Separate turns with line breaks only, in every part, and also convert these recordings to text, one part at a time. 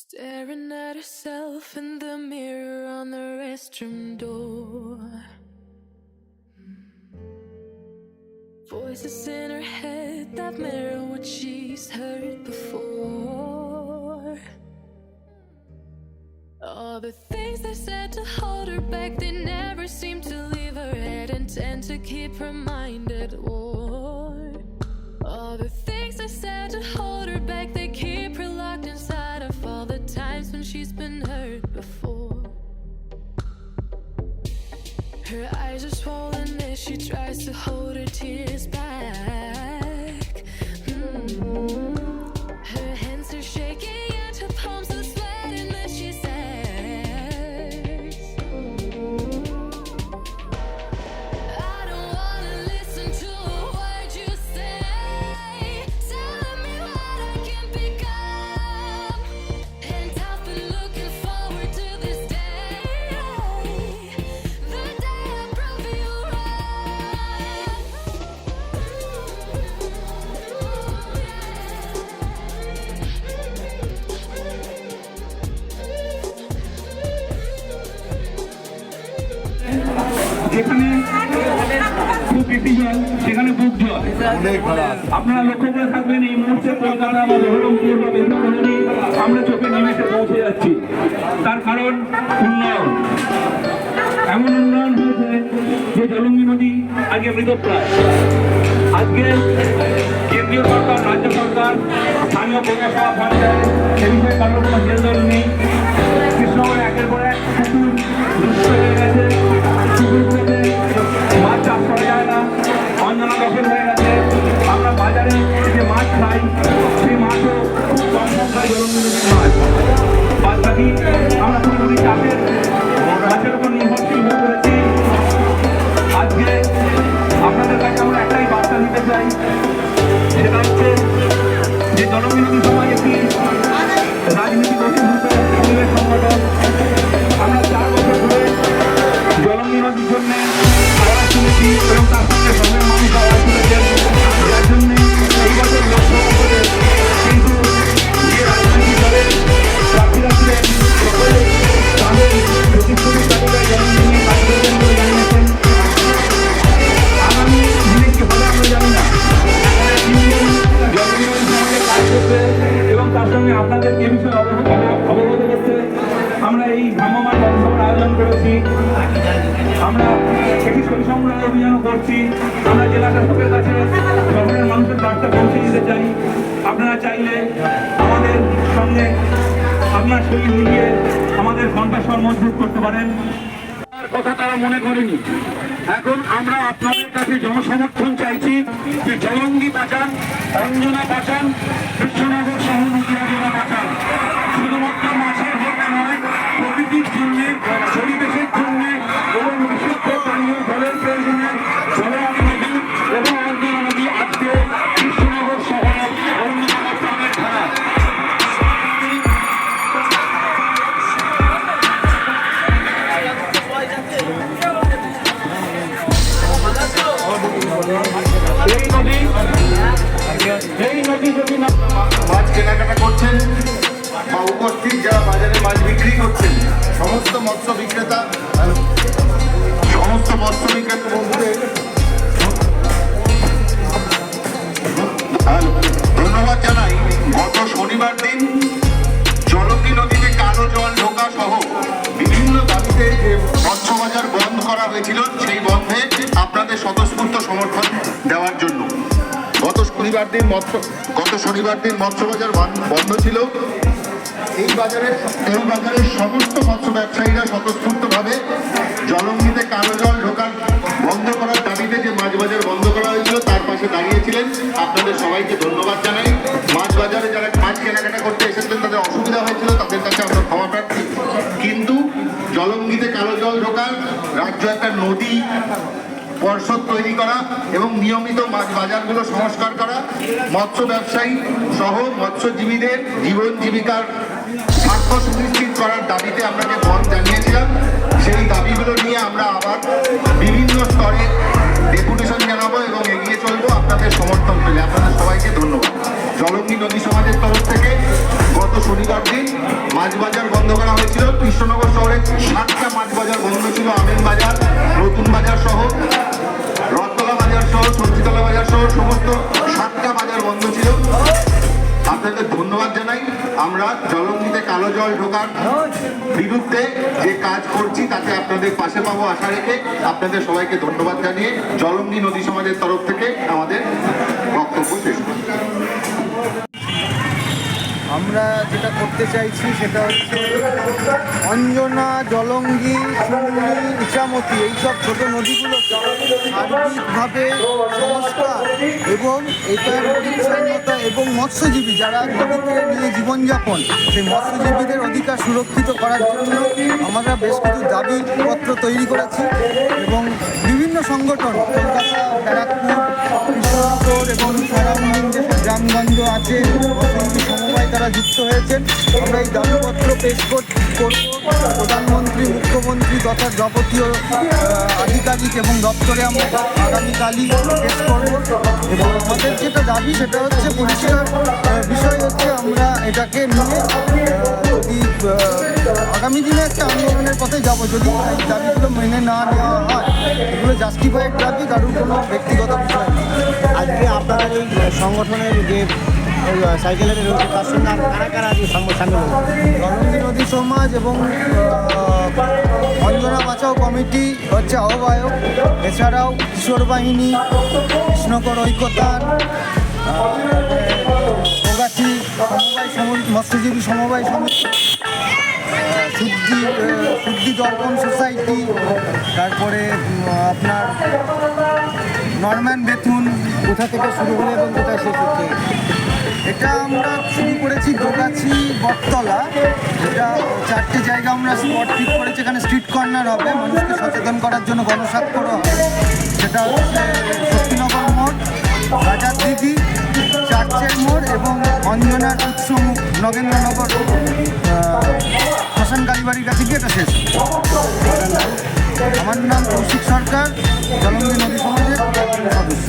Staring at herself in the mirror on the restroom door. Voices in her head that mirror what she's heard before. All the things they said to hold her back, they never seem to leave her head and tend to keep her mind at war. All the things they said to hold her back, they she's been hurt before. Her eyes are swollen as she tries to hold her tears back.
যেখানে খুব বেশি জল সেখানে বুক জল। আপনারা লক্ষ্য করে থাকবেন এই মুহূর্তে কলকাতা বা বহরমপুর বা বেসরকারি আমরা চোখে নিমেষে পৌঁছে যাচ্ছি। তার কারণ উন্নয়ন। এমন উন্নয়ন হয়েছে যে জলঙ্গি নদী আগে মৃতপ্রায় আজকে কেন্দ্রীয় সরকার রাজ্য সরকার স্থানীয় পৌরসভা পঞ্চায়েত সে বিষয়ে কারোর কোনো নেই। কৃষ্ণগড়ে একের পর এক বাকি আমরা আপনাদের কাছে আমরা একটাই বার্তা দিতে চাই। সেটা যে জনবিরোধী সমাজ একটি রাজনীতি বহির্ভূত পরিবেশ সংগঠন। আমরা চার বছর ধরে জলঙ্গি জন্য এবং তার সঙ্গে সঙ্গে মানুষ একটি ছবি সংগ্রহ অভিযানও করছি। আমরা জেলা শাসকের কাছে শহরের মানুষের বার্তা পৌঁছে দিতে চাই। আপনারা চাইলে আমাদের সঙ্গে আপনার শরীর মিলিয়ে আমাদের কণ্ঠস্বর মজবুত করতে পারেন। কথা তারা মনে করেনি। এখন আমরা আপনাদের কাছে জনসমর্থন চাইছি যে জলঙ্গি বাঁচান অঞ্জনা বাঁচান কৃষ্ণনগর সহ
মাছ কেনাকাটা করছেন বা উপস্থিত বাজারে মাছ বিক্রি করছেন, সমস্ত মৎস্য বিক্রেতা সমস্ত মৎস্য বিক্রেতা বন্ধুদের ধন্যবাদ জানাই, গত শনিবার দিন জলকি নদীতে কালো জল ঢোকা সহ বিভিন্ন দাবিতে যে মৎস্য বাজার করা হয়েছিল, সেই বন্ধে আপনাদের স্বতঃস্ফূর্ত সমর্থন দেওয়ার জন্য। গত শনিবার দিন মৎস্য গত শনিবার দিন মৎস্য বাজার বন্ধ ছিল। এই বাজারে এই বাজারের সমস্ত মৎস্য ব্যবসায়ীরা স্বতঃস্ফূর্তভাবে জলঙ্গিতে কালো জল ঢোকার বন্ধ করার দাবিতে যে মাছ বাজার বন্ধ করা হয়েছিল, তার পাশে দাঁড়িয়েছিলেন আপনাদের সবাইকে ধন্যবাদ জানাই। মাছ বাজারে যারা মাছ কেনাকাটা করতে এসেছিলেন, তাদের অসুবিধা হয়েছিল, তাদের কাছে আমরা ক্ষমা প্রার্থী। কিন্তু জলঙ্গিতে কালো জল ঢোকার রাজ্য একটা নদী পর্ষদ তৈরি করা এবং নিয়মিত মাছ বাজারগুলো সংস্কার করা, মৎস্য ব্যবসায়ী সহ মৎস্যজীবীদের জীবন জীবিকার স্বার্থ সুনিশ্চিত করার দাবিতে আমরা যে পথ জানিয়েছিলাম, সেই দাবিগুলো নিয়ে আমরা আবার বিভিন্ন স্তরে ডেপুটেশন জানাব এবং এগিয়ে চলবো। আপনাদের সমর্থন পেলে। আপনাদের আপনাদের ধন্যবাদ জানাই। আমরা জলঙ্গিতে কালো জল ঢোকার বিরুদ্ধে যে কাজ করছি, তাতে আপনাদের পাশে পাবো আশা রেখে আপনাদের সবাইকে ধন্যবাদ জানিয়ে জলঙ্গি নদী সমাজের তরফ থেকে আমাদের বক্তব্য শেষ
আমরা যেটা করতে চাইছি সেটা হচ্ছে অঞ্জনা, জলঙ্গি সুমনি ইচামতি, এইসব ছোট নদীগুলোকে সার্বিকভাবে সংস্কার এবং এটার পরিচ্ছন্নতা এবং মৎস্যজীবী যারা নদীকে নিয়ে জীবনযাপন, সেই মৎস্যজীবীদের অধিকার সুরক্ষিত করার জন্য আমরা বেশ কিছু দাবিপত্র তৈরি করেছি এবং বিভিন্ন সংগঠন, কলকাতা, ব্যারাকপুর, কৃষ্ণনগর এবং সারাউন্ডিং গ্রামগঞ্জ আছে তারা যুক্ত হয়েছেন। আমরা এই দাবিপত্র পেশ কর- করব প্রধানমন্ত্রী, মুখ্যমন্ত্রী তথা যাবতীয় আধিকারিক এবং দপ্তরে আমরা আগামীকালই পেশ করব। এবং আমাদের যেটা দাবি, সেটা হচ্ছে পরিষ্কার বিষয় হচ্ছে আমরা এটাকে নিয়ে যদি আগামী দিনে একটা আন্দোলনের পথে যাব। যদি এই দাবিগুলো মেনে না নেওয়া হয়, এগুলো জাস্টিফাইড দাবি কারোর কোনো ব্যক্তিগত বিষয়
আজকে আপনাদের এই সংগঠনের যে সাইকেলের রয়েছে তার সঙ্গে আর কারা কারা আজকে সামিল?
নদী সমাজ এবং অঞ্জনা বাঁচাও কমিটি হচ্ছে আহ্বায়ক এছাড়াও কিশোর বাহিনী, কৃষ্ণকর ঐক্যতান প্রগাছি সমবায় মৎস্যজীবী সমবায় সমিতি শুদ্ধি শুদ্ধি দর্পণ সোসাইটি, তারপরে আপনার নরম্যান বেথুন
কোথা থেকে শুরু হলো এবং কোথায় শেষ হচ্ছে
এটা আমরা শুরু করেছি দোগাছি বটতলা। এটা চারটে জায়গা আমরা স্পট ঠিক করেছি, এখানে স্ট্রিট কর্নার হবে, মানুষকে সচেতন করার জন্য গণস্বাক্ষর হবে। সেটা হচ্ছে শক্তিনগর মোড় রাজার দিঘি, চার্চের মোড় এবং অঞ্জনার উৎসমুখ নগেন্দ্রনগর। হাসান কালীবাড়ির কাছে গিয়ে এটা শেষ। আমার নাম কৌশিক সরকার জলঙ্গি নদী সমাজের সদস্য।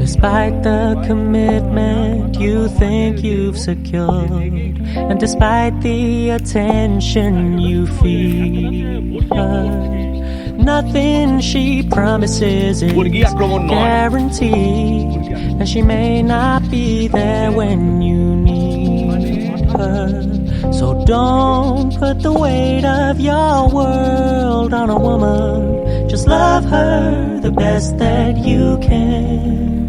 Despite the commitment you think you've secured, and despite the attention you feel, nothing she promises is guaranteed, and she may not be there when you need her. So don't put the weight of your world on a woman. Just love her the best that you can.